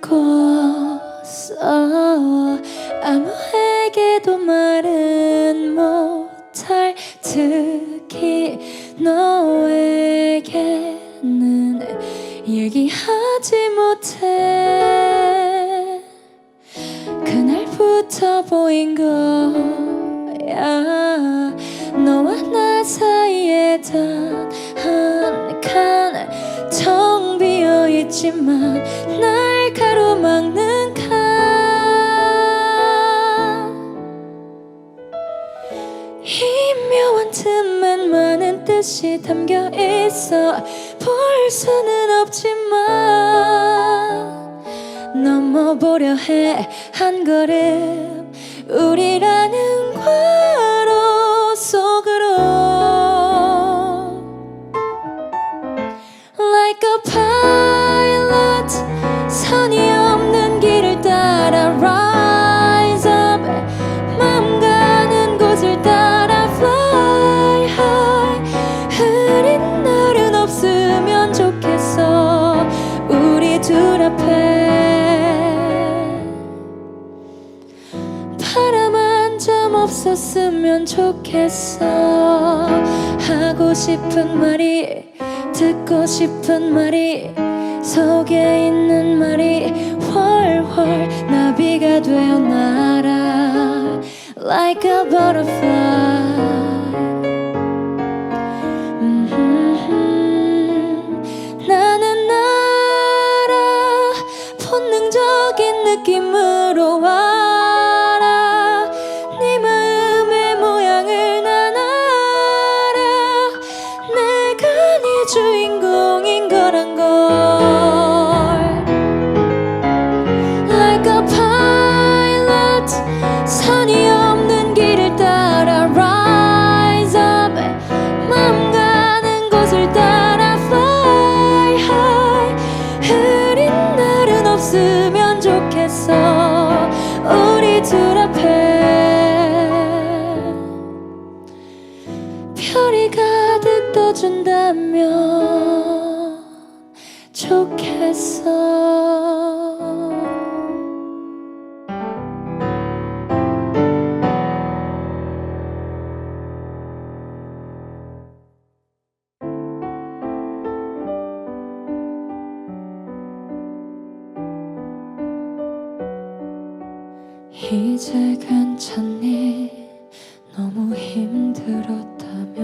꿨어 아무에게도 말은 못할 특히 너에게는 얘기하지 못해. 그날부터 보인 거야. 너와 나 사이에 단한 칸 텅 비어 있지만 날 막는 칸이 묘한 틈엔 많은 뜻이 담겨 있어. 볼 수는 없지만 넘어보려 해. 한 걸음 우리라는 괄 없었으면 좋겠어. 하고 싶은 말이 듣고 싶은 말이 속에 있는 말이 훨훨 나비가 되어 날아 like a butterfly 이제 괜찮니? 너무 힘들었다며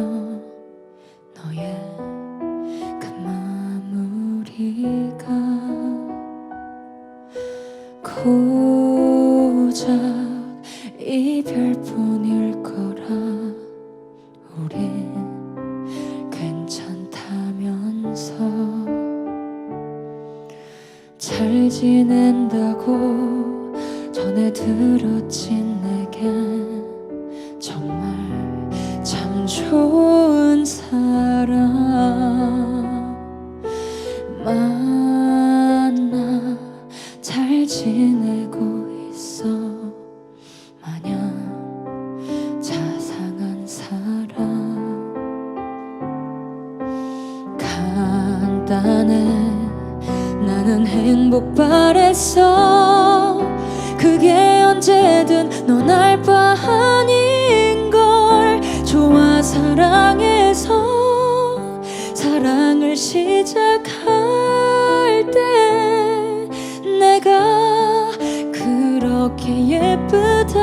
너의 그 마무리가 고작 이별 들었지 내겐 정말 참 좋은 사람. 만나 잘 지내고 있어. 마냥 자상한 사람. 간단해. 나는 행복 바랬어 시작할 때 내가 그렇게 예쁘다면서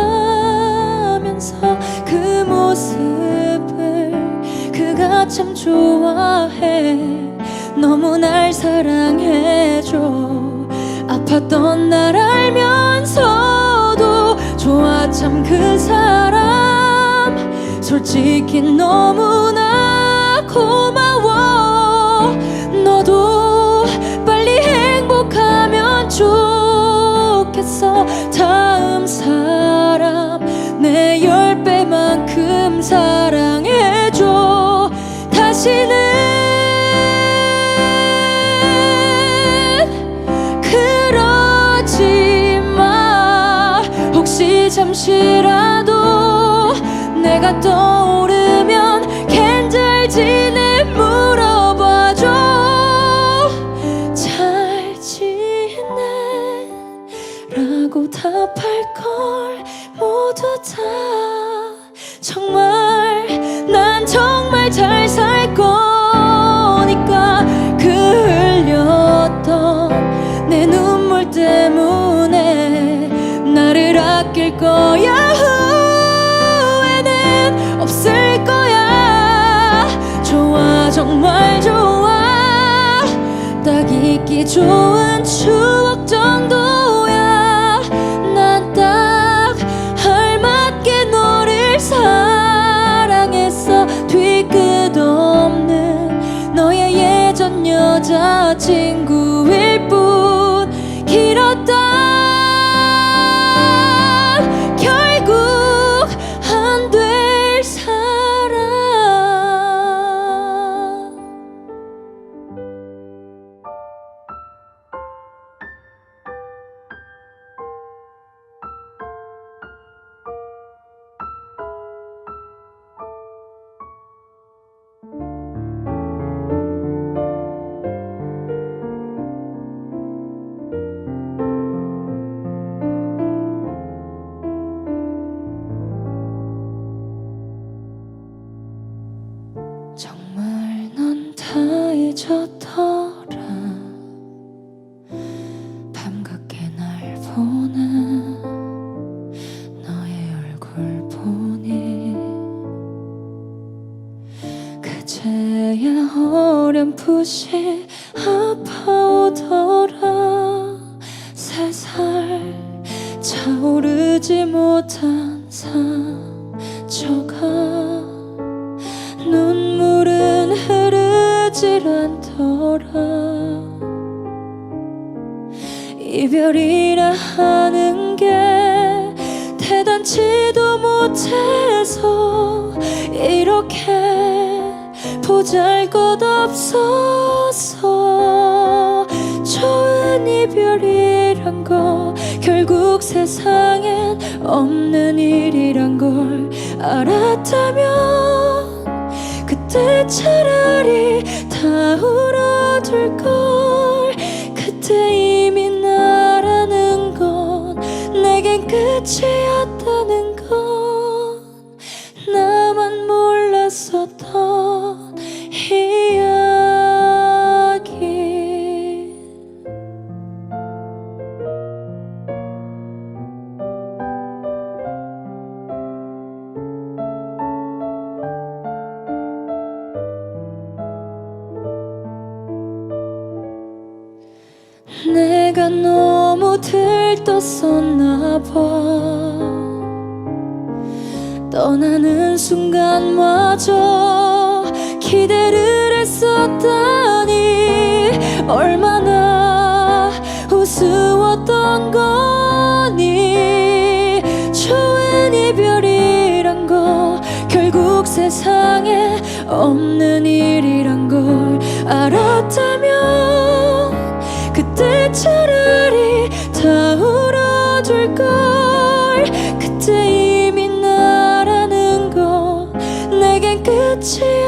그 모습을 그가 참 좋아해. 너무 날 사랑해줘. 아팠던 날 알면서도 좋아 참 그 사람. 솔직히 너무나 고마워 잠시라도 내가 떠오르면 괜잘지 내 물어봐줘. 잘 지내 라고 답할걸. 모두 다 정말 난 정말 잘 살아 거야. 후회는 없을 거야. 좋아 정말 좋아. 딱 잊기 좋은 추억 정도야. 난 딱 알맞게 너를 사랑했어 뒤끝 없는 너의 예전 여자친구 보는 너의 얼굴 보니 그제야 어렴풋이 아파오더라. 살살 차오르지 못한 상처가 눈물은 흐르질 않더라 이별이라 하는 게 대단치도 못해서 이렇게 보잘것없어서 좋은 이별이란 거 결국 세상엔 없는 일이란 걸 알았다면 그때 차라리 다 울어둘 걸. 그때 끝이 내가 너무 들떴었나 봐. 떠나는 순간마저 기대를 했었다니. 얼마나 우스웠던 거니. 좋은 이별이란 거 결국 세상에 없는 일이란 걸 알았다면 그때 이미 나라는 건 내겐 끝이